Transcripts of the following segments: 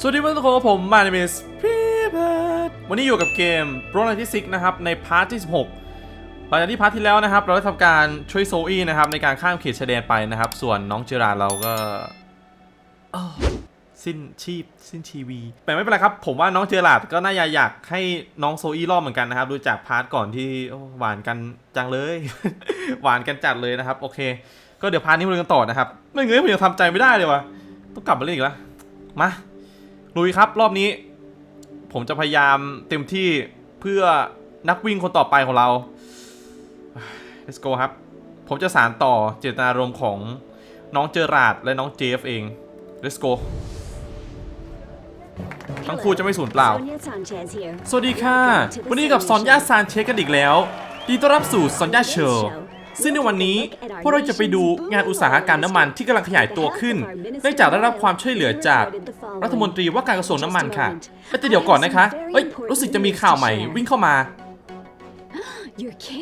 สวัสดีเพื่อนทุกคนผมมาในมิสพีเพิร์ดวันนี้อยู่กับเกม Pro 96นะครับ ในพาร์ทที่ 16 หลังจากที่พาร์ทที่แล้วนะครับ เราได้ทำการช่วยโซอี้นะครับ ในการข้ามเขตชายแดนไปนะครับ ส่วนน้องเจอราเราก็สิ้นชีพสิ้นชีวี แต่ไม่เป็นไรครับ ผมว่าน้องเจอราดก็น่าจะอยากให้น้องโซอี้รอดเหมือนกันนะครับ ดูจากพาร์ทก่อนที่หวานกันจังเลย หวานกันจัดเลยนะครับ โอเค ก็เดี๋ยวพาร์ทนี้มาดูกันต่อนะครับ ไม่เงยผมยังทำใจไม่ได้เลยวะต้องกลับมาเล่นอีกแล้วมา ลุยครับรอบนี้ ผมจะพยายามเต็มที่เพื่อนักวิ่งคนต่อไปของเรา let's go ครับ ผมจะสารต่อเจตนารมณ์ของน้องเจอราร์ดและน้องเจฟเอง let's go ทั้งคู่จะไม่สูญเปล่า สวัสดีค่ะ วันนี้กับซอนยาซานเชคกันอีกแล้ว ดีต้อนรับสู่ซอนยาโชว์ ซึ่งในวันนี้พวกเราจะไปดูงานอุตสาหกรรมน้ำมันที่กำลังขยายตัวขึ้นเนื่องจากได้รับความช่วยเหลือจากรัฐมนตรีว่าการกระทรวงน้ำมันค่ะแต่เดี๋ยวก่อนนะคะเอ้ยรู้สึกจะมีข่าวใหม่วิ่งเข้ามา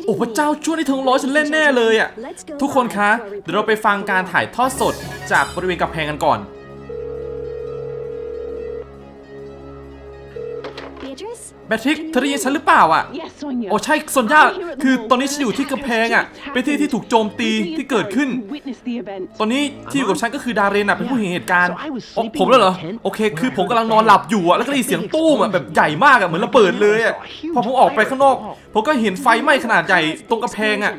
โอ้พระเจ้าช่วยให้ทั้งร้อยฉันเล่นแน่เลยอะทุกคนคะเดี๋ยวเราไปฟังการถ่ายทอดสดจากบริเวณกำแพงกันก่อน แบทริกเธอได้ยินฉันหรือเปล่าอะ โอ้ใช่ซอนย่าคือตอนนี้ฉันอยู่ที่กำแพงอะ เป็นที่ที่ถูกโจมตีที่เกิดขึ้น ตอนนี้ที่อยู่กับฉันก็คือดาเรนอะเป็นผู้เห็นเหตุการณ์อ๋อผมแล้วเหรอ โอเค คือผมกำลังนอนหลับอยู่อะ แล้วก็ได้ยินเสียงตู้มอะแบบใหญ่มากอะ เหมือนระเบิดเลยอะ พอผมออกไปข้างนอก ผมก็เห็นไฟไหม้ขนาดใหญ่ตรงกำแพงอะ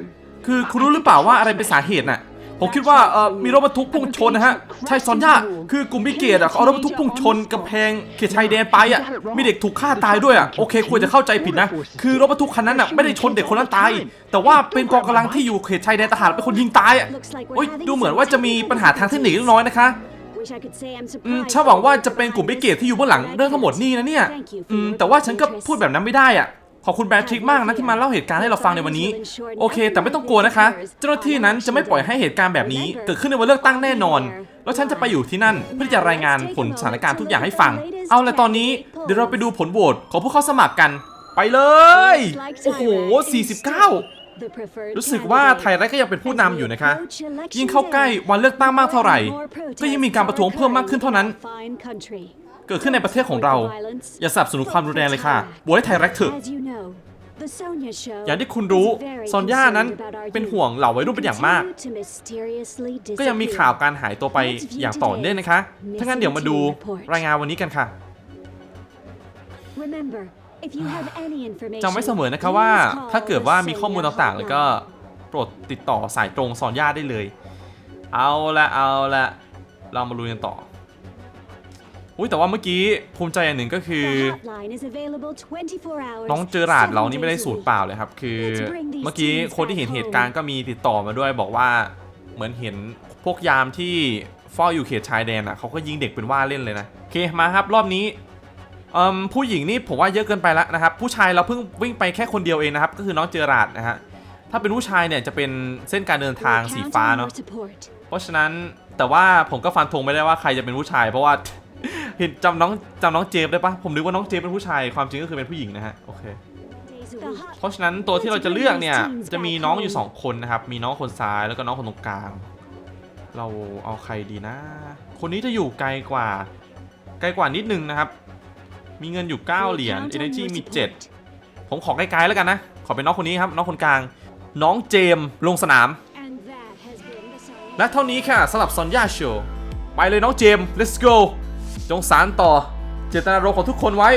คือคุณรู้หรือเปล่าว่าอะไรเป็นสาเหตุน่ะ ผมคิดว่าเออมีรถบรรทุกพุ่งชนนะฮะใช่ซอนย่าคือกลุ่มพิเกตอะเขาเอารถบรรทุกพุ่งชนกำแพงเขตชายแดนไปอะมีเด็กถูกฆ่าตายด้วยอะโอเคควรจะเข้าใจผิดนะ คือรถบรรทุกคันนั้นอะไม่ได้ชนเด็กคนนั้นตาย แต่ว่าเป็นกองกำลังที่อยู่เขตชายแดนทหารเป็นคนยิงตายอะโอ้ยดูเหมือนว่าจะมีปัญหาทางเทคนิคเล็กน้อยนะคะอืมฉันหวังว่าจะเป็นกลุ่มพิเกตที่อยู่เบื้องหลังเรื่องทั้งหมดนี่นะเนี่ยอืมแต่ว่าฉันก็พูดแบบนั้นไม่ได้อะ ขอบคุณแบทริกมากนะที่มาเล่าเหตุการณ์ให้เราฟังในวันนี้ โอเค แต่ไม่ต้องกลัวนะคะ เจ้าหน้าที่นั้นจะไม่ปล่อยให้เหตุการณ์แบบนี้ เกิดขึ้นในวันเลือกตั้งแน่นอน แล้วฉันจะไปอยู่ที่นั่นเพื่อจะรายงานผลสถานการณ์ทุกอย่างให้ฟัง เอาละตอนนี้เดี๋ยวเราไปดูผลโหวตของผู้เข้าสมัครกัน ไปเลย โอ้โห 49รู้สึกว่าไทยรัฐก็ยังเป็นผู้นำอยู่นะคะ ยิ่งเข้าใกล้วันเลือกตั้งมากเท่าไหร่ ก็ยิ่งมีการประท้วงเพิ่มมากขึ้นเท่านั้น เกิดขึ้นในประเทศของเรา อย่าสนับสนุนความรุนแรงเลยค่ะบวชให้ไทยรัฐเถอะอย่างที่คุณรู้ ซอนย่านั้นเป็นห่วงเหล่าวัยรุ่นเป็นอย่างมาก ก็ยังมีข่าวการหายตัวไปอย่างต่อเนื่องนะคะ ถ้างั้นเดี๋ยวมาดูรายงานวันนี้กันค่ะจำไว้เสมอนะคะว่า ถ้าเกิดว่ามีข้อมูลต่างๆ แล้วก็โปรดติดต่อสายตรงซอนย่าได้เลย เอาละเอาละเรามาลุยกันต่อ อุ้ยแต่ว่าเมื่อกี้ภูมิใจอย่างหนึ่งก็คือ น้องเจอราดเรานี่ไม่ได้สูญเปล่าเลยครับ คือเมื่อกี้คนที่เห็นเหตุการณ์ก็มีติดต่อมาด้วยบอกว่าเหมือนเห็นพวกยามที่เฝ้าอยู่เขตชายแดนอะเขาก็ยิงเด็กเป็นว่าเล่นเลยนะโอเคมาครับรอบนี้เอิ่มผู้หญิงนี่ผมว่าเยอะเกินไปแล้วนะครับ ผู้ชายเราเพิ่งวิ่งไปแค่คนเดียวเองนะครับ ก็คือน้องเจอราดนะฮะถ้าเป็นผู้ชายเนี่ยจะเป็นเส้นการเดินทางสีฟ้าเนาะเพราะฉะนั้นแต่ว่าผมก็ฟันธงไม่ได้ว่าใครจะเป็นผู้ชาย เพราะว่า เห็นจำน้องจำน้องเจฟได้ปะผมนึกว่าน้องเจฟเป็นผู้ชายความจริงก็คือเป็นผู้หญิงนะฮะโอเคเพราะฉะนั้นตัวที่เราจะเลือกเนี่ยจะมีน้องอยู่ 2 คนนะครับ มีน้องคนซ้ายแล้วก็น้องคนตรงกลาง เราเอาใครดีนะ คนนี้จะอยู่ไกลกว่า ไกลกว่านิดนึงนะครับ มีเงินอยู่ 9 เหรียญ energy มี 7 ผมขอไกลๆแล้วกันนะ ขอเป็นน้องคนนี้ครับ น้องคนกลาง น้องเจมส์ลงสนาม และเท่านี้ค่ะสำหรับซอนยาโชว์ไปเลยน้องเจมส์ let's go จงสารต่อเจตนารมณ์ของทุกคนไว้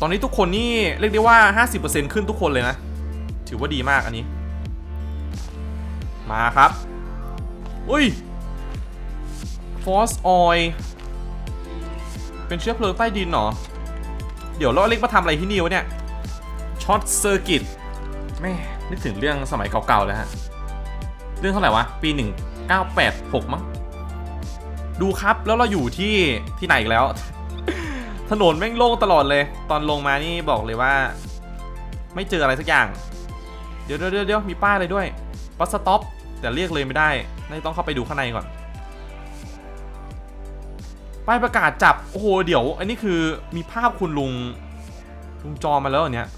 ตอนนี้ทุกคนนี่เรียกได้ว่า 50%ขึ้นทุกคนเลยนะ ถือว่าดีมากอันนี้ มาครับ อุ้ย Force Oil เป็นเชื้อเพลิงใต้ดินเหรอ เดี๋ยวเราเล็กมาทำอะไรที่นี่วะเนี่ย ช็อตเซอร์กิตแม่นึกถึงเรื่องสมัยเก่าๆแล้วฮะ เรื่องเท่าไหร่วะ ปี 986 มั้ง ดูครับแล้วเราอยู่ที่ที่ไหนอีกแล้ว ถนนแม่งโล่งตลอดเลย ตอนลงมานี่บอกเลยว่า ไม่เจออะไรสักอย่าง เดี๋ยวเดี๋ยวเดี๋ยวมีป้ายอะไรด้วยบัสสต็อปแต่เรียกเลยไม่ได้น่าจะต้องเข้าไปดูข้างในก่อนป้ายประกาศจับ โอ้โห เดี๋ยว อันนี้คือมีภาพคุณลุง ลุงจอมาแล้วเหรอเนี่ย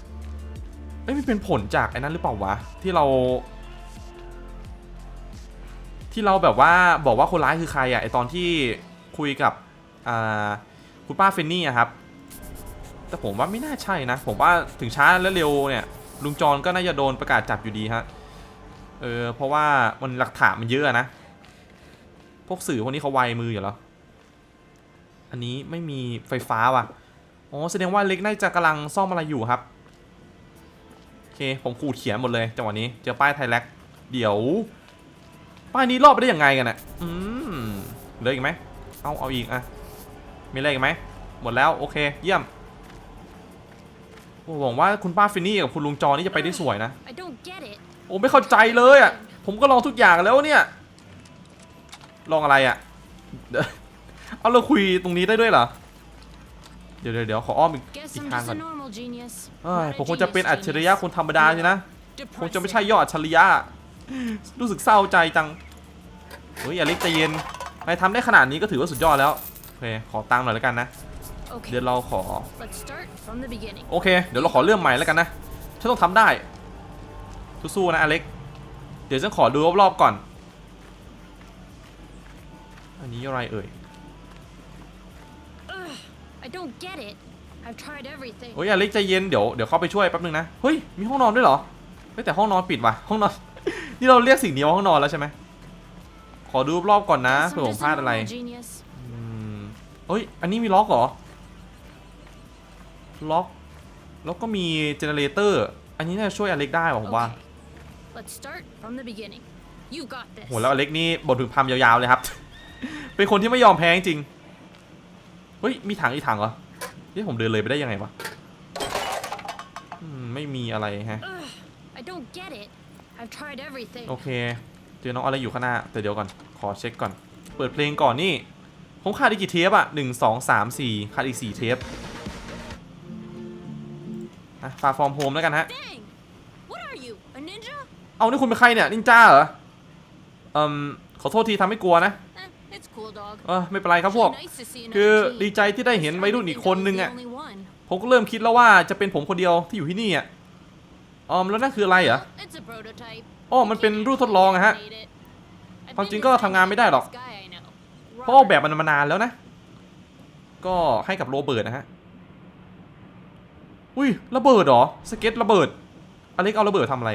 เอ้ยมันเป็นผลจากไอ้นั้นหรือเปล่าวะ ที่เรา ที่เราแบบว่าบอกว่าคนร้ายคือใครอะไอตอนที่คุยกับคุณป้าเฟนนี่อะครับ แต่ผมว่าไม่น่าใช่นะ ผมว่าถึงช้าและเร็วเนี่ย ลุงจอนก็น่าจะโดนประกาศจับอยู่ดีฮะ เออ เพราะว่ามันหลักฐานมันเยอะนะ พวกสื่อพวกนี้เขาไวมืออยู่แล้ว อันนี้ไม่มีไฟฟ้าว่ะ อ๋อ แสดงว่าเล็กน่าจะกำลังซ่อมอะไรอยู่ครับ โอเค ผมขูดเขียนหมดเลยจังหวะนี้ เจอป้ายไทยแลกเดี๋ยว ป้ายนี้รอบไปได้ยังไงกันน่ะอืมเหลืออีกไหมเอาเอาอีกอะมีอะไรอีกไหมหมดแล้วโอเค เยี่ยมโอ้หวังว่าคุณป้าฟินนี่กับคุณลุงจอนี่จะไปได้สวยนะ I don't get it. โอ้ไม่เข้าใจเลยอะผมก็ลองทุกอย่างแล้วเนี่ยลองอะไรอะเดี๋ยวเอาเราคุยตรงนี้ได้ด้วยเหรอเดี๋ยวเดี๋ยวเดี๋ยวขออ้อมอีก Guess อีก I'm ทาง just ก่อ a น normal genius. เอ้ย Not a ผมคงจะเป็น genius อัจฉริยะ genius. คนธรรมดาสินะคงจะไม่ใช่ Depressing. ยอดอัจฉริยะ รู้สึกเศร้าใจจัง เฮ้ยอย่าเล็กใจเย็นนายทำได้ขนาดนี้ก็ถือว่าสุดยอดแล้ว โอเค ขอตังค์หน่อยแล้วกันนะ Okay, เดี๋ยวเราขอ let's start from the beginning. โอเค เดี๋ยวเราขอเริ่มใหม่แล้วกันนะ ฉันต้องทำได้ สู้ๆนะอเล็ก เดี๋ยวฉันขอดูรอบๆก่อน อันนี้อะไรเอ่ย I don't get it. I've tried everything. โอ้ยอเล็กใจเย็น เดี๋ยวเดี๋ยวเข้าไปช่วยแป๊บนึงนะ เฮ้ย มีห้องนอนด้วยเหรอเฮ้ยแต่ห้องนอนปิดว่ะ ห้องนอน นี่เราเรียกสิ่งนี้ว่าห้องนอนแล้วใช่ไหมขอดูรอบๆก่อนนะ Guess เผื่อ I'm ผม just พลา a ดอะไร normal genius. อืมเอ้ย อันนี้มีล็อกเหรอ ล็อก แล้วก็มีเจเนเรเตอร์ อันนี้น่าจะช่วยอเล็กได้ว่ะผมว่า Okay, let's start from the beginning. You got this. โหแล้วอเล็กนี่บทถึงพามยาวๆเลยครับ เป็นคนที่ไม่ยอมแพ้จริงๆเฮ้ย มีถังอีกถังเหรอนี่ผมเดินเลยไปได้ยังไงวะอืมไม่มีอะไรฮะ I don't get it. I've tried everything. โอเค เจอน้องอะไรอยู่ข้างหน้า แต่เดี๋ยวก่อน ขอเช็คก่อน เปิดเพลงก่อนนี่ ผมขาดอีกกี่เทปอะหนึ่งสองสามสี่ขาดอีกสี่เทปอะฟาฟอร์มโฮมแล้วกันฮะ Dang! What are you? A ninja? เอานี่คุณเป็นใครเนี่ย นินจาเหรอเอ่มขอโทษทีทำให้กลัวนะ Eh, it's cool, dog. เออไม่เป็นไรครับพวก Nice to see คือ another team. ดีใจที่ได้เห็นวัยรุ่นอีกคนนึง I อะ think I was the only one. ผมก็เริ่มคิดแล้วว่าจะเป็นผมคนเดียวที่อยู่ที่นี่อะ ออมแล้วนั่นคืออะไรเหรอ It's a prototype. อ๋อมันเป็นรูปทดลองอะฮะ Made it. I ความจริง think ก็ it's ทำงานไม่ได้หรอก this guy I know. เพราะออกแบบ Robert. มันมานานแล้วนะ ก็ให้กับโรเบิร์ตนะฮะ อุ้ยระเบิดเหรอ สเก็ตระเบิด อเล็กเอาระเบิดทำอะไร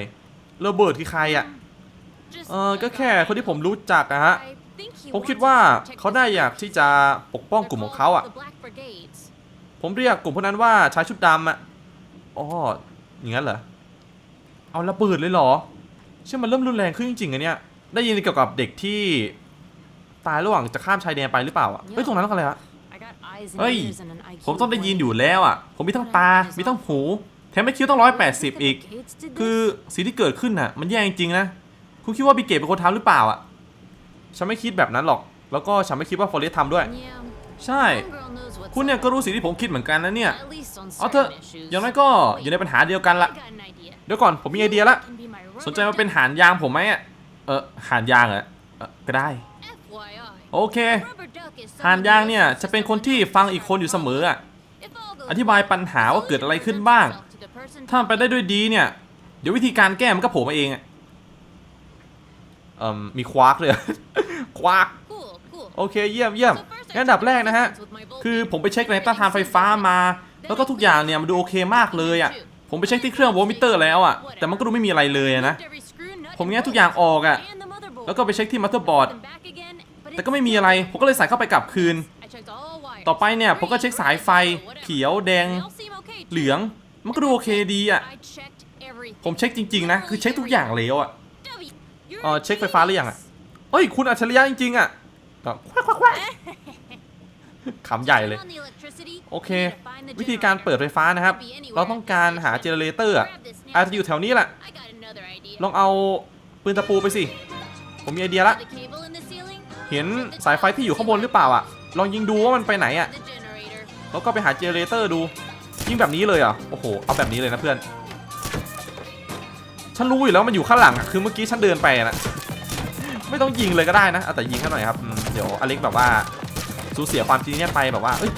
ระเบิดคือใครอะ Just เออ a ก็แค่ guy. คนที่ผมรู้จักอะฮะ I think he ผมคิด wants ว่า us to protect เขาได้ this อยาก village. ที่จะปกป้อง They're กลุ่มของ called เขาอะ the Black Brigades. ผมเรียกกลุ่มพวกนั้นว่าชายชุดดำอะอ๋ออย่างนั้นเหรอ เอาระเบิดเลยเหรอ เชื่อมันเริ่มรุนแรงขึ้นจริงๆอะเนี่ย ได้ยินเกี่ยวกับเด็กที่ ตายระหว่างจะข้ามชายแดนไปหรือเปล่าอะเฮ้ยตรงนั้นอะไรวะ I got eyes and เฮ้ย ears and an IQ ผมต้องได้ยิน point. อยู่แล้วอะผมมีทั้งตา มีทั้งหู แถมไม่คิ้วต้องร้อยแปดสิบอีก Brigades did คือ this? สิ่งที่เกิดขึ้นน่ะ มันแย่จริงๆนะ คุณคิดว่าบิเกตเป็นคนทำหรือเปล่าอะฉันไม่คิดแบบนั้นหรอก แล้วก็ฉันไม่คิดว่าฟอเรสทำด้วย Yeah, ใช่ homegirl knows what's คุณเนี่ย up. ก็รู้สิ่งที่ผมคิดเหมือนกันนะเนี่ย At least on เอาเถอะ certain issues. อย่างน้อยก็อยู่ในปัญหาเดียวกันละ I got an idea. เดี๋ยวก่อนผมมีไอเดียละ Can be my สนใจ rubber มาเป็น duck. หานยางผมไหมอะเออหานยางเหรอเออก็ได้ FYI. โอเค Rubber duck is หาน someone ยาง who เนี่ย listens จะ to เป็นคนที่ someone ฟัง else's อีกคนอยู่เสมออะ If all goes อธิบายปัญหาว่าเกิดอะไรขึ้นบ้าง to the person ถ้ามันไปได้ด้วยดีเนี่ย เดี๋ยววิธีการแก้มันก็โผล่มาเองอะเอ่มมีควาร์กเลยควาร์ก Cool, cool. โอเคเยี่ยมเยี่ยม So first I งั้นอันดับแรกนะฮะ checked resistance with my voltage คือผมไปเช็คในต้านทานไฟฟ้ามา แล้วก็ทุกอย่างเนี่ยมันดูโอเคมากเลยอะ ผมไปเช็คที่เครื่องโวลต์มิเตอร์แล้วอะแต่มันก็ดูไม่มีอะไรเลยนะ ผมแงะทุกอย่างออกอะแล้วก็ไปเช็คที่มัตเตอร์บอร์ดแต่ก็ไม่มีอะไร ผมก็เลยใส่เข้าไปกลับคืน ต่อไปเนี่ยผมก็เช็คสายไฟ เขียวแดง เหลือง มันก็ดูโอเคดีอะผมเช็คจริง ๆ นะ คือเช็คทุกอย่างแล้วอะเอ่อเช็คไฟฟ้าหรือยังอะเฮ้ย คุณอัจฉริยะจริงๆอะควกควกแควก ขำใหญ่เลย โอเค วิธีการเปิดไฟฟ้านะครับ เราต้องการหาเจเนเรเตอร์อะอาจจะอยู่แถวนี้แหละ ลองเอาปืนตะปูไปสิ ผมมีไอเดียละ เห็นสายไฟที่อยู่ข้างบนหรือเปล่าอะ ลองยิงดูว่ามันไปไหนอะ แล้วก็ไปหาเจเนเรเตอร์ดู ยิงแบบนี้เลยอะ โอ้โห เอาแบบนี้เลยนะเพื่อน ฉันรู้อยู่แล้วมันอยู่ข้างหลังอะคือเมื่อกี้ฉันเดินไปนะ ไม่ต้องยิงเลยก็ได้นะ เอาแต่ยิงแค่หน่อยครับ เดี๋ยวอเล็กแบบว่า สูญเสียความจริงเนี่ยไปแบบว่าเอ้ย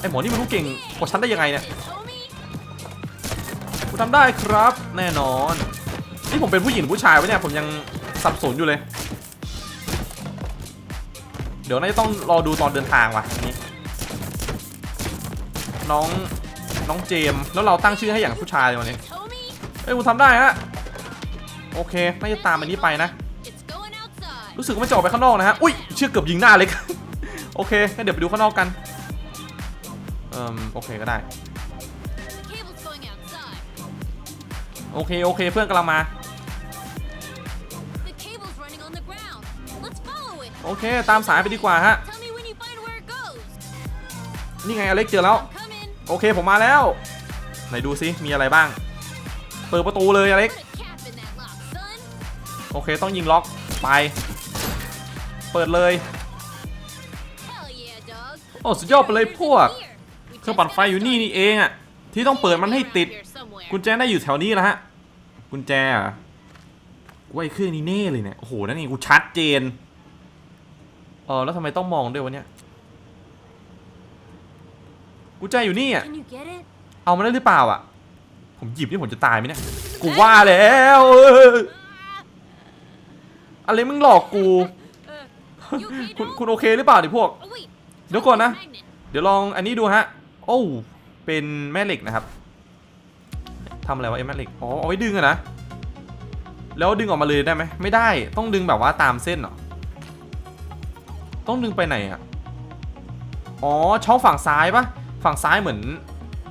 ไอหมอนี่มันรู้เก่งกว่าฉันได้ยังไงเนี่ย This homie, คุณทำได้ครับแน่นอน นี่ผมเป็นผู้หญิงหรือผู้ชายวะเนี่ยผมยังสับสนอยู่เลย เดี๋ยวน่าจะต้องรอดูตอนเดินทางว่ะนี่น้องน้องเจม แล้วเราตั้งชื่อให้อย่างผู้ชายเลยวันนี้เอ้ยกูทำได้ฮะโอเคน่าจะตามอันนี้ไปนะ รู้สึกว่ามันจะออกไปข้างนอกนะฮะ อุ้ยเชื่อเกือบยิงหน้าเล็ก โอเคงั้นเดี๋ยวไปดูข้างนอกกันเอ่มโอเคก็ได้ โอเค โอเค เพื่อนกำลังมา โอเค ตามสายไปดีกว่าฮะ นี่ไงอเล็กเจอแล้ว โอเค ผมมาแล้ว ไหนดูซิ มีอะไรบ้าง เปิดประตูเลยอเล็ก โอเค ต้องยิงล็อก ไป เปิดเลย โอ้สุดยอดไปเลยพวก Here. We เครื่องปั่นไฟอยู่นี่นี่เองอะที่ต้องเปิดมันให้ติด Here somewhere. กุญแจได้อยู่แถวนี้แล้วฮะ กุญแจเหรอกูว่าไอ้เครื่องนี้แน่เลยเนี่ย โอ้โห นั่นนี่กูชัดเจนเออแล้วทำไมต้องมองด้วยวะเนี่ย กุญแจอยู่นี่อะ Can you get it? เอามาได้หรือเปล่าอะ ผมหยิบนี่ผมจะตายไหมเนี่ย กูว่าแล้วเอออะไรมึงหลอกกู Uh, you okay, คุณ dog? คุณโอเคหรือเปล่าดิพวก Oh wait. เดี๋ยวก่อนนะ เดี๋ยวลองอันนี้ดูฮะ โอ้เป็นแม่เหล็กนะครับทำอะไรวะไอ้แม่เหล็ก อ๋อ เอาไว้ดึงอะนะ แล้วดึงออกมาเลยได้ไหม ไม่ได้ ต้องดึงแบบว่าตามเส้นเหรอ ต้องดึงไปไหนอะอ๋อ ช่องฝั่งซ้ายปะฝั่งซ้ายเหมือน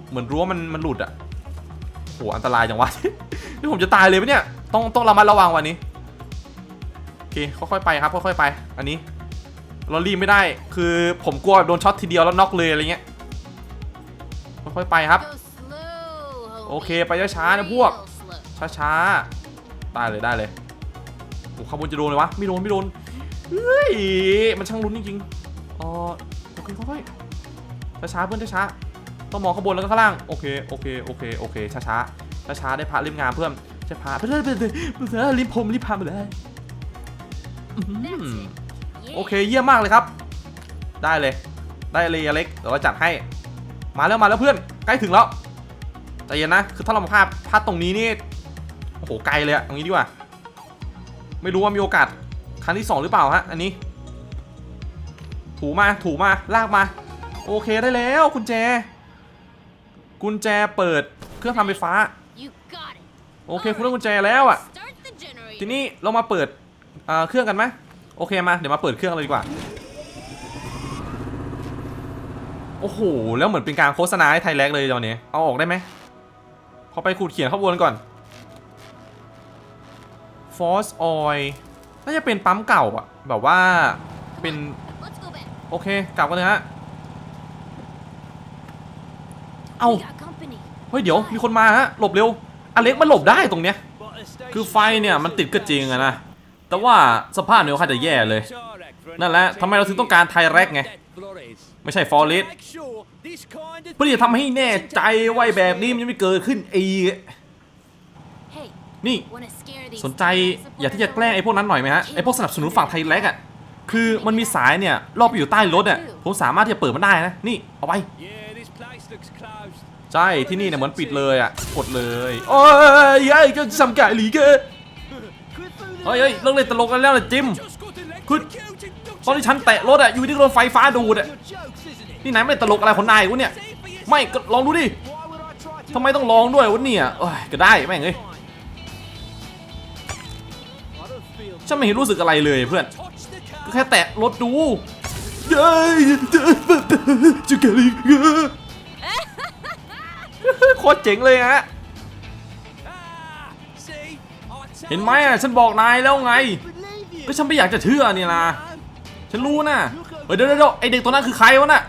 เหมือนรั้วมันมันหลุดอะโห อันตรายจังวะ นี่ผมจะตายเลยปะเนี่ย ต้องต้องระมัดระวังวันนี้ โอเค ค่อยๆไปครับ ค่อยๆไป อันนี้ เรารีบไม่ได้ คือผมกลัวโดนช็อตทีเดียวแล้วน็อกเลยอะไรเงี้ยค่อยๆไปครับ โอเคไปช้าๆนะพวก ช้าๆได้เลยได้เลยโอ้ข้างบนจะโดนเลยวะไม่โดนไม่โดนเฮ้ยมันช่างลุ้นจริงๆอ๋อโอเคค่อยๆช้าๆเพื่อนช้าๆต้องมองข้างบนแล้วก็ข้างล่างโอเคโอเคโอเคโอเคช้าๆช้าๆได้พระริมงามเพื่อนใช่พระไปเลยไปเลยไปเลยริมผมริมพาไปเลย อื้อหือ That's it. โอ Yeah. เคเยี่ยมมากเลยครับ ได้เลย ได้เลยอเล็ก เดี๋ยวเราจัดให้ มาแล้วมาแล้วเพื่อน ใกล้ถึงแล้วใจเย็นนะ คือถ้าเรามาพลาดพลาดตรงนี้นี่ โอ้โห ไกลเลยอะตรงนี้ดีกว่า ไม่รู้ว่ามีโอกาส ครั้งที่สองหรือเปล่าฮะ อันนี้ ถูมา ถูมา ลากมา โอเคได้แล้วกุญแจ กุญแจเปิดเครื่องทำไฟฟ้า You got it. โอเค คุณได้กุญแจแล้วอะ Start the generator. ทีนี้เรามาเปิดเอ่อเครื่องกันไหม โอเคมา เดี๋ยวมาเปิดเครื่องเลยดีกว่า โอ้โห แล้วเหมือนเป็นการโฆษณาให้ไทยแลกเลยตอนนี้ เอาออกได้ไหมพอไปขูดเขียนข้างบนก่อน Force Oil น่าจะเป็นปั๊มเก่าอะแบบว่าเป็น โอเค กลับกันเลยฮะ เอาเฮ้ย เดี๋ยว มีคนมาฮะ หลบเร็ว อเล็กมันหลบได้ตรงเนี้ย คือไฟเนี่ยมันติดก็จริงอะนะ แต่ว่าสภาพเนี่ยค่อนข้างจะแย่เลย นั่นแหละทำไมเราถึงต้องการไทแร็กไง ไม่ใช่ฟอร์เรสเพื่อที่จะทำให้แน่ใจไว้แบบนี้มันจะไม่เกิดขึ้นอีกนี่สนใจอยากที่จะแกล้งไอ้พวกนั้นหน่อยไหมฮะไอ้พวกสนับสนุนฝั่งไทยแร็กอะคือมันมีสายเนี่ยรอบไปอยู่ใต้รถอะผมสามารถที่จะเปิดมันได้นะนี่เอาไปใช่ที่นี่เนี่ยเหมือนปิดเลยอะกดเลยโอ้ยยัยก็สัมกะหลีเกอ เฮ้ยเฮ้ยเลิกเล่นตลกกันแล้วนะจิมคุณตอนที่ฉันแตะรถอะอยู่ที่โดนไฟฟ้าดูดอะนี่นายไม่ได้ตลกอะไรของนายวะเนี่ย ไม่ก็ลองดูดิทำไมต้องลองด้วยวะเนี่ยเอ้ยก็ได้แม่งเอ้ยฉันไม่เห็นรู้สึกอะไรเลยเพื่อนก็แค่แตะรถดูเย้ยจุกะลิกโคตรเจ๋งเลยฮะ เห็นไหมอะฉันบอกนายแล้วไง ก็ฉันไม่อยากจะเชื่อนี่นะฉันรู้นะเฮ้ยเดี๋ยวเดี๋ยวเดี๋ยวไอเด็กตัวนั้นคือใครวะน่ะ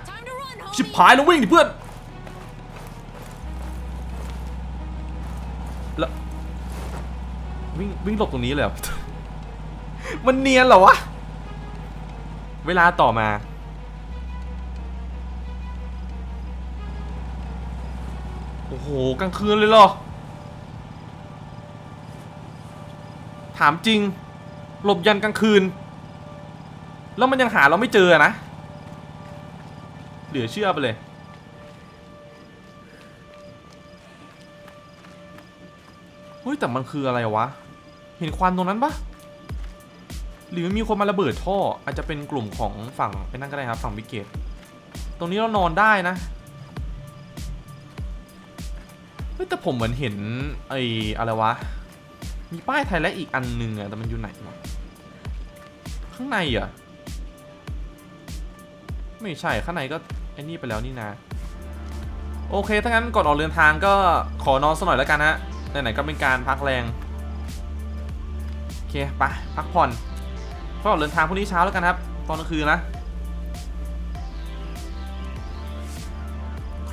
ชิบหายแล้ววิ่งดิเพื่อนแล้ววิ่งวิ่งหลบตรงนี้เลยมันเนียนเหรอวะเวลาต่อมาโอ้โหกลางคืนเลยเหรอ ถามจริง หลบยันกลางคืน แล้วมันยังหาเราไม่เจอนะ เหลือเชื่อไปเลย เฮ้ยแต่มันคืออะไรวะ เห็นควันตรงนั้นปะหรือมีคนมาระเบิดท่อ อาจจะเป็นกลุ่มของฝั่งไปนั่นก็ได้ครับ ฝั่งบิเกตตรงนี้เรานอนได้นะเฮ้ยแต่ผมเหมือนเห็นไอ้อะไรวะ มีป้ายไทยและอีกอันหนึ่งอะแต่มันอยู่ไหนวะข้างในเหรอะไม่ใช่ข้างในก็ไอ้นี่ไปแล้วนี่นะ โอเคถ้างั้นก่อนออกเดินทางก็ขอนอนสักหน่อยแล้วกันฮะไหนๆก็เป็นการพักแรงโอเคไปพักผ่อนก็ออกเดินทางพรุ่งนี้เช้าแล้วกันครับ ตอนกลางคืนนะ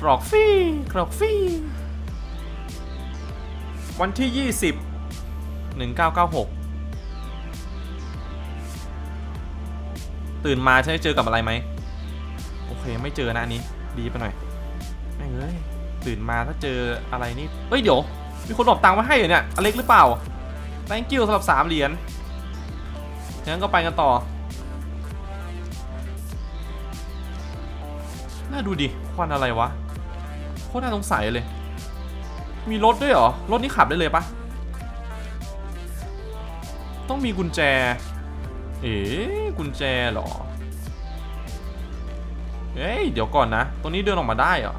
กรอกฟี่กรอกฟี่วันที่ 20 1996 ตื่นมาฉันจะเจอกับอะไรไหม โอเคไม่เจอนะอันนี้ดีไปหน่อยแม่งเอ้ยตื่นมาถ้าเจออะไรนี่เฮ้ยเดี๋ยว มีคนบอกตังค์มาให้เหรอเนี่ยอเล็กหรือเปล่า thank you สำหรับ3เหรียญงั้นก็ไปกันต่อ น่าดูดิ ควันอะไรวะ โคตรน่าสงสัยเลย มีรถด้วยเหรอ รถนี่ขับได้เลยปะ ต้องมีกุญแจ เอ๊ะกุญแจเหรอ เอ้ยเดี๋ยวก่อนนะตรงนี้เดินออกมาได้เหรอ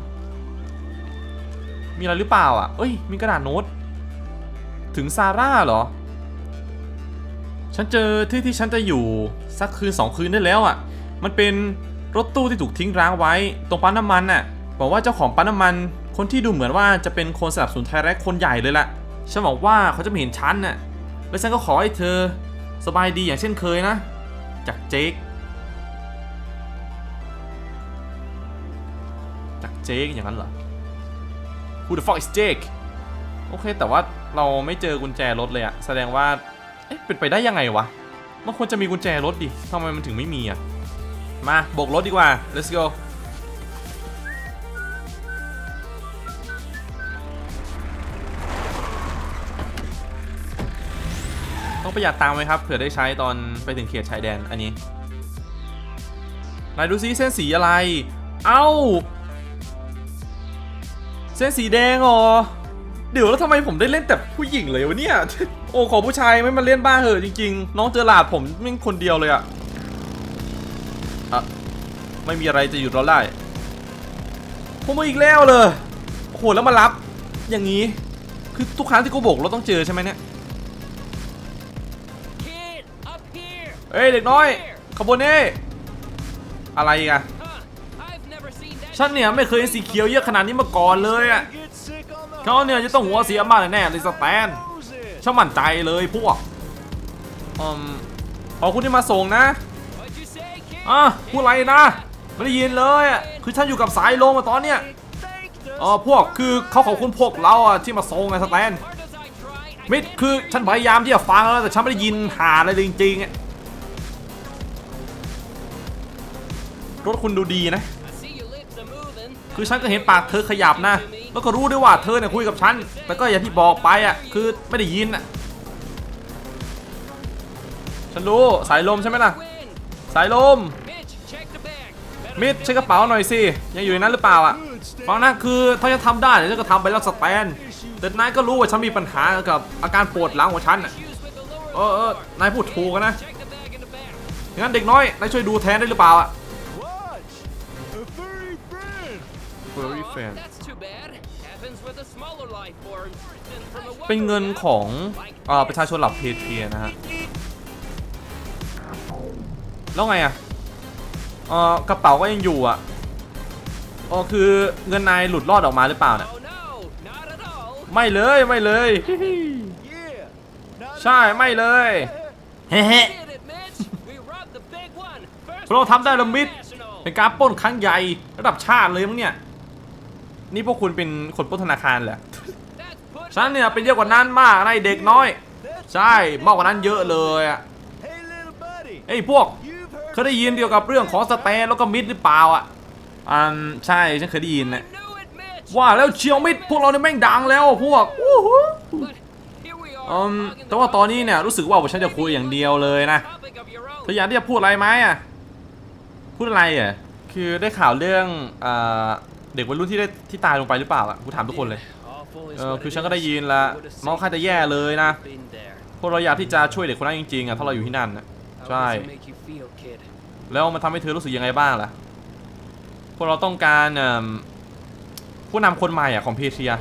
มีอะไรหรือเปล่าอะ เอ้ย มีกระดาษโน้ต ถึงซาร่าเหรอ ฉันเจอที่ที่ฉันจะอยู่สักคืนสองคืนได้แล้วอะ มันเป็นรถตู้ที่ถูกทิ้งร้างไว้ ตรงปั๊มน้ำมันน่ะ บอกว่าเจ้าของปั๊มน้ำมัน คนที่ดูเหมือนว่าจะเป็นคนสนับสนุนไทยแรกคนใหญ่เลยล่ะ ฉันบอกว่าเขาจะไม่เห็นฉันน่ะ แล้วฉันก็ขอให้เธอสบายดีอย่างเช่นเคยนะ จากเจคจากเจคอย่างนั้นเหรอ Who the fuck is Jake โอเค แต่ว่าเราไม่เจอกุญแจรถเลยอะแสดงว่า เอ๊ะ เป็นไปได้ยังไงวะ มันควรจะมีกุญแจรถดิทำไมมันถึงไม่มีอะมาโบกรถดีกว่า let's go ต้องประหยัดตังค์ไหมครับเผื่อได้ใช้ตอนไปถึงเขตชายแดนอันนี้นายดูซิเส้นสีอะไร เอ้า เส้นสีแดงเหรอเดี๋ยวแล้วทำไมผมได้เล่นแต่ผู้หญิงเลยวะเนี่ย โอ้ขอผู้ชายไม่มาเล่นบ้างเหอะจริง ๆ น้องเจอหลาดผมไม่งคนเดียวเลยอะอะไม่มีอะไรจะหยุดเราได้ผมมาอีกแล้วเลยโอ้โหแล้วมารับ อย่างนี้ คือทุกครั้งที่กูโบกเราต้องเจอใช่ไหมเนี่ย เอ้ยเด็กน้อยขบวนนี้อะไรอีกัน Huh, I've never seen that ฉันเนี่ยไม่เคยเห็นสีเขียวเยอะขนาดนี้มาก่อนเลยอะ Get sick on the เขาเนี่ยจะต้องหัวเสียมากแน่ๆเลยสแตน hoses. ฉันมั่นใจเลยพวกอืมขอบคุณที่มาส่งนะ What'd you say, kid? อะพูดอะไรนะไม่ได้ยินเลยอะคือฉันอยู่กับสายลมมาตอนเนี้ย Thanked us. เออพวกคือเขาขอบคุณพวกเราอะที่มาส่งไงสแตน Hard as I try, I มิดคือฉันพยายามที่จะฟังแล้วแต่ฉันไม่ได้ยินหาอะไรเลยจริงๆอะ รถคุณดูดีนะ I see your lips are moving. คือฉันก็เห็นปากเธอขยับนะ แล้วก็รู้ด้วยว่าเธอเนี่ยคุยกับฉัน แต่ก็อย่างที่บอกไปอะ คือไม่ได้ยินอะ ฉันรู้สายลมใช่ไหมล่ะ Win! สายลม Mitch, check the bag. Better มิดเช็คกระเป๋าหน่อยสิ ยังอยู่ในนั้นหรือเปล่าอะ Good, Stan. ฟังนะคือถ้าจะทำได้เดี๋ยวฉันก็ทำไปแล้วสแตน แต่นายก็รู้ว่าฉันมีปัญหากับอาการปวดหลังของฉันน่ะ Shoes with the lower เออเออนายพูดถูกอะนะ Check the bag in the back. งั้นเด็กน้อย นายช่วยดูแทนได้หรือเปล่าอะ from a เป็นเงิน wonder, ของ like เอ่อประชาชนเหล่าเพเทียนะฮะ แล้วไงอะเออกระเป๋าก็ยังอยู่อะอ๋อคือเงินนายหลุดรอดออกมาหรือเปล่าเนี่ย Oh no, not at all. ไม่เลยไม่เลย Yeah. Not ใช่ไม่เลยเฮ้ We did it, Mitch. We robbed the big one. First เราทำได้แล้วมิด international. เป็นการปล้นครั้งใหญ่ระดับชาติเลยมั้งเนี่ย นี่พวกคุณเป็นคนปล้นธนาคารเหรอฉันเนี่ยเป็นเยอะกว่านั้นมากนะไอ้เด็กน้อย ใช่มากกว่านั้นเยอะเลยอะ Hey, little buddy. ไอ้ยพวกเคยได้ยินเกี่ยวกับเรื่องของสแตนแล้วก็มิดหรือเปล่าอะอืมใช่ฉันเคยได้ยินนะว่าแล้วเชียวมิดพวกเราเนี่ยแม่งดังแล้วพวกอู้หูอืมแต่ว่าตอนนี้เนี่ยรู้สึกว่าฉันจะคุยอย่างเดียวเลยนะ topic of your own. เธออยากที่จะพูดอะไรไหมอะพูดอะไรอะคือได้ข่าวเรื่องอ่อ เด็กวัยรุ่นที่ได้ที่ตายลงไปหรือเปล่าอะกูถามทุกคนเลย Awful is เออ what คือ it ฉันก็ได้ is. ยินละ Would've น้อง seen ค่าจะแย่เลยนะ been there. พวกเราอยากที่จะช่วยเด็กคนนั้นจริงๆอะถ้าเราอยู่ที่นั่นนะ I How Try. does it make you feel, kid? แล้วมันทำให้เธอรู้สึกยังไงบ้างล่ะ พวกเราต้องการเอิ่มผู้นำคนใหม่อะของเพเชีย Yeah,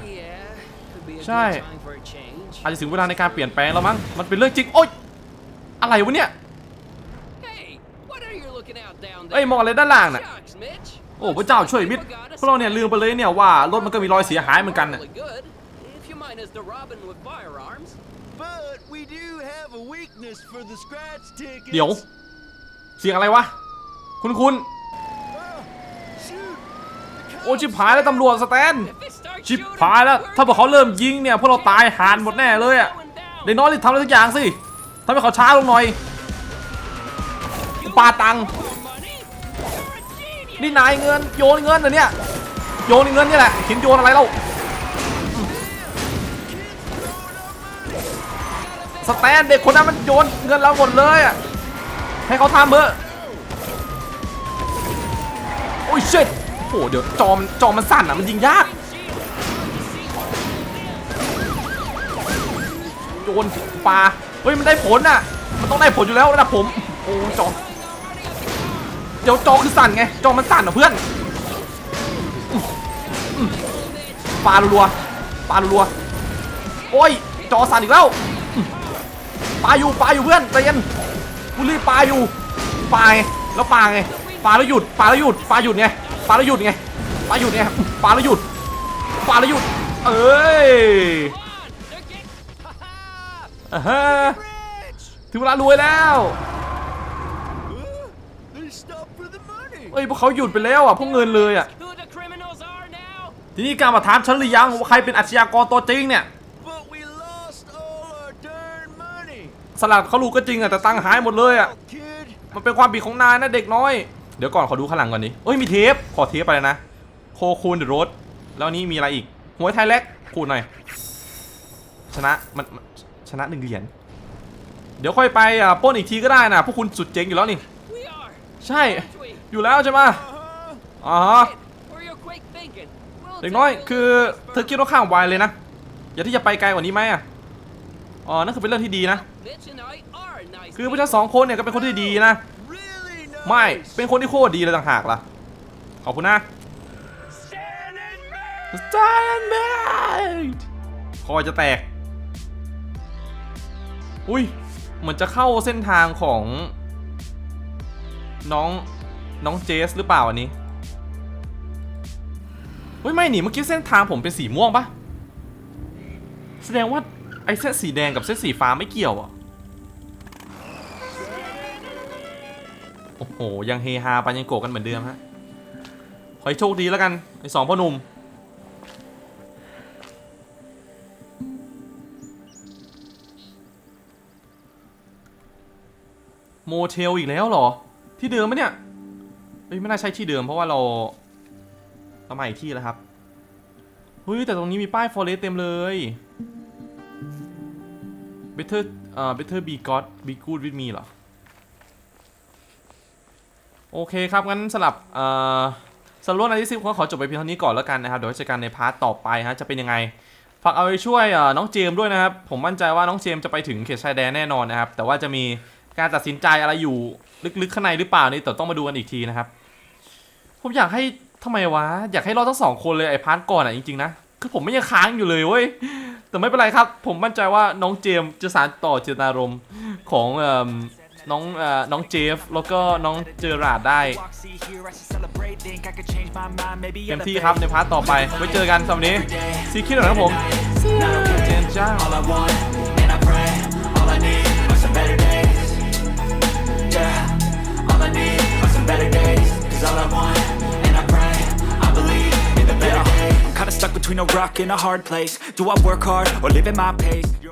could be a Try. good time for a change. อาจจะถึงเวลาในการเปลี่ยนแปลงแล้วมั้ง มันเป็นเรื่องจริง โอ๊ย อะไรวะเนี่ย Hey, what are you looking out down เอ้ย there? มองอะไรด้านล่างน่ะ Shucks, Mitch. โอ้พระเจ้าช่วยมิดพวกเราเนี่ยลืมไปเลยเนี่ยว่ารถมันก็มีรอยเสียหายเหมือนกันน่ะ Really good, if you minus the robbing with firearms. But we do have a weakness for the scratch tickets. เดี๋ยว เสียงอะไรวะ คุณคุณ Ah, shoot! The โอ้ cops ชิบหายแล้วตำรวจสแตน If they start ชิบ shooting, หายแล้ว ถ้าพวกเขาเริ่มยิงเนี่ยพวกเราตายหานหมดแน่เลยอะ going down. เด็กน้อยรีบทำอะไรสักอย่างสิทำให้เขาช้าลงหน่อยปาตัง นี่นายเงินโยนเงินเหรอเนี่ยโยนเงินนี่แหละหินโยนอะไรเล่าสแตนเด็กคนนั้นมันโยนเงินเราหมดเลยอะให้เขาทำเถอะโอ้ยเชิดโอ้โหเดี๋ยวจอมจอมมันสั่นอะมันยิงยากโยนปลาเฮ้ยมันได้ผลอะมันต้องได้ผลอยู่แล้วระดับผมโอ้จอม เดี๋ยวจอคือสั่นไง จอมันสั่นเหรอเพื่อนปารัวๆปารัวๆโอ้ย จอสั่นอีกแล้วปาอยู่ปาอยู่เพื่อนใจเย็นกูรีบปาอยู่ปาไงแล้วปาไงปาแล้วหยุดปาแล้วหยุดปาหยุดไงปาแล้วหยุดไงปาหยุดไงปาแล้วหยุดปาแล้วหยุด เอ้ย Come on, they're getting อ่าฮะ Rich! ถึงเวลารวยแล้ว เอ้ยพวกเขาหยุดไปแล้วอะพวกเงินเลยอะทีนี้การมาถามฉันหรือยังว่าใครเป็นอาชญากรตัวจริงเนี่ยสลัดเขารู้ก็จริงอะแต่ตังหายหมดเลยอะมันเป็นความผิดของนายนะเด็กน้อย เดี๋ยวก่อนขอดูข้างหลังก่อนดิเอ้ยมีเทปขอเทปไปเลยนะโคคูนเดอะรดแล้วนี้มีอะไรอีกหวยไทยเล็กคูณหน่อยชนะมันชนะหนึ่งเหรียญเดี๋ยวค่อยไปอะป้นอีกทีก็ได้นะพวกคุณสุดเจ๋งอยู่แล้วนี่ ใช่ อยู่แล้วใช่ไหมอ๋อฮะเด็กน้อยคือเธอคิดว่าข้างไวเลยนะ อย่าที่จะไปไกลกว่านี้ไหมอะอ๋อนั่นคือเป็นเรื่องที่ดีนะ คือพวกฉันสองคนเนี่ยก็เป็นคนที่ดีนะ ไม่ เป็นคนที่โคตรดีเลยต่างหากล่ะ ขอบคุณนะ Stand and move. Stand Made คอจะแตก อุ้ย เหมือนจะเข้าเส้นทางของ น้อง น้องเจสหรือเปล่าอันนี้เฮ้ยไม่หนีเมื่อกี้เส้นทางผมเป็นสีม่วงปะแสดงว่าไอ้เส้นสีแดงกับเส้นสีฟ้าไม่เกี่ยวอะโอ้โหยังเฮฮาปันยังโกกันเหมือนเดิมฮะขอให้โชคดีแล้วกันไอ้สองพ่อหนุ่มโมเทลอีกแล้วเหรอ ที่เดิมไหมเนี่ย ฮ้ยไม่น่าใช่ที่เดิมเพราะว่าเราเรามาอีกที่แล้วครับเฮ้ยแต่ตรงนี้มีป้าย forest เต็มเลย better เอ่อ better be god be good with me เหรอ โอเคครับ งั้นสลับเอ่อสำหรับในที่สิบขอจบไปเพียงเท่านี้ก่อนแล้วกันนะครับ เดี๋ยวจอกันในพาร์ทต่อไปฮะจะเป็นยังไงฝากเอาไปช่วยเอ่อน้องเจมด้วยนะครับ ผมมั่นใจว่าน้องเจมจะไปถึงเขตชายแดนแน่นอนนะครับ แต่ว่าจะมีการตัดสินใจอะไรอยู่ลึกๆข้างในหรือเปล่านี่แต่ต้องมาดูกันอีกทีนะครับ ผมอยากให้ทำไมวะ อยากให้รอดทั้งสองคนเลยไอ้พาร์ทก่อนอะจริงๆนะ คือผมไม่ยังค้างอยู่เลยเว้ย แต่ไม่เป็นไรครับ ผมมั่นใจว่าน้องเจมส์จะสานต่อเจตนารมณ์ของเอิ่มน้องเอ่อน้องเจฟ แล้วก็น้องเจอราดได้เต็มที่ครับในพาร์ทต่อไปไว้เจอกันสำหรับวันนี้ซีคิดหน่อยครับผมเจนจ้า All I want, and I pray, all I need are some better Yeah, all I need are some better days. Cause all I want, and I pray, I believe in the better days. I'm kinda stuck between a rock and a hard place. Do I work hard or live at my pace?